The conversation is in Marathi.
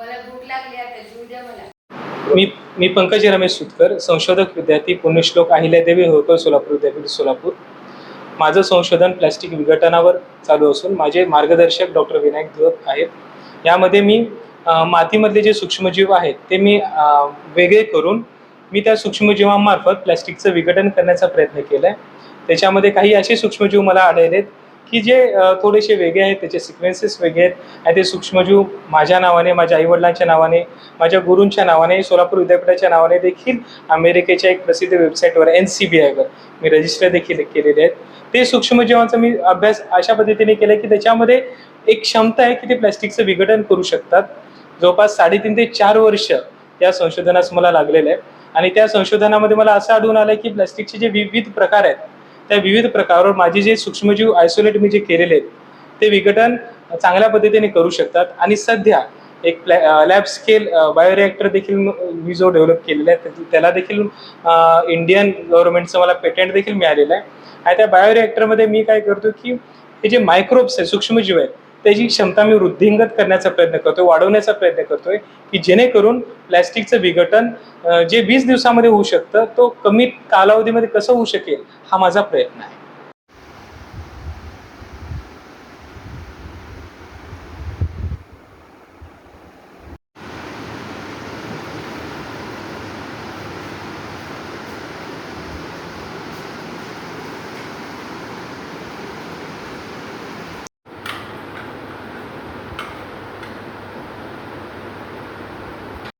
भूक लागली आता जीव द्या मला. मी मी पंकज रमेश सुतकर संशोधक विद्यार्थी पुण्यश्लोक अहिल्यादेवी होळकर सोलापूर विद्यापीठ सोलापूर. माझं संशोधन प्लॅस्टिक विघटनावर चालू असून माझे मार्गदर्शक डॉक्टर विनायक धुवत आहेत. यामध्ये मी मातीमधले जे सूक्ष्मजीव आहेत ते मी वेगळे करून मी त्या सूक्ष्मजीवांमार्फत प्लॅस्टिकचं विघटन करण्याचा प्रयत्न केला आहे त्याच्यामध्ये काही असे सूक्ष्मजीव मला आढळलेत की जे थोडेसे वेगळे आहेत त्याचे सिक्वेन्सेस वेगळे आहेत. आणि ते सूक्ष्मजीव माझ्या नावाने माझ्या आईवडिलांच्या नावाने माझ्या गुरूंच्या नावाने सोलापूर विद्यापीठाच्या नावाने देखील अमेरिकेच्या एक प्रसिद्ध वेबसाईटवर एन सी बी आयवर मी रजिस्टर देखील केलेले आहेत. ते सूक्ष्मजीवांचा मी अभ्यास अशा पद्धतीने केला की त्याच्यामध्ये एक क्षमता आहे की ते प्लॅस्टिकचं विघटन करू शकतात. जवळपास साडेतीन ते चार वर्ष या संशोधनास मला लागलेलं आहे. आणि त्या संशोधनामध्ये मला असं आढळून आलं की प्लॅस्टिकचे जे विविध प्रकार आहेत त्या विविध प्रकारावर माझे जे सूक्ष्मजीव आयसोलेट मी जे केलेले आहेत ते विघटन चांगल्या पद्धतीने करू शकतात. आणि सध्या एक लॅब स्केल बायोरिॲक्टर देखील मी जो डेव्हलप केलेला आहे त्याला देखील इंडियन गव्हर्नमेंटचं मला पेटंट देखील मिळालेलं आहे. आणि त्या बायोरिॲक्टरमध्ये मी काय करतो की हे जे मायक्रोब्स आहेत सूक्ष्मजीव आहेत त्याची क्षमता मी वृद्धिंगत करण्याचा प्रयत्न करतोय वाढवण्याचा प्रयत्न करतोय की जेणेकरून प्लॅस्टिकचं विघटन जे वीस दिवसामध्ये होऊ शकतं तो कमी कालावधीमध्ये कसं होऊ शकेल हा माझा प्रयत्न आहे.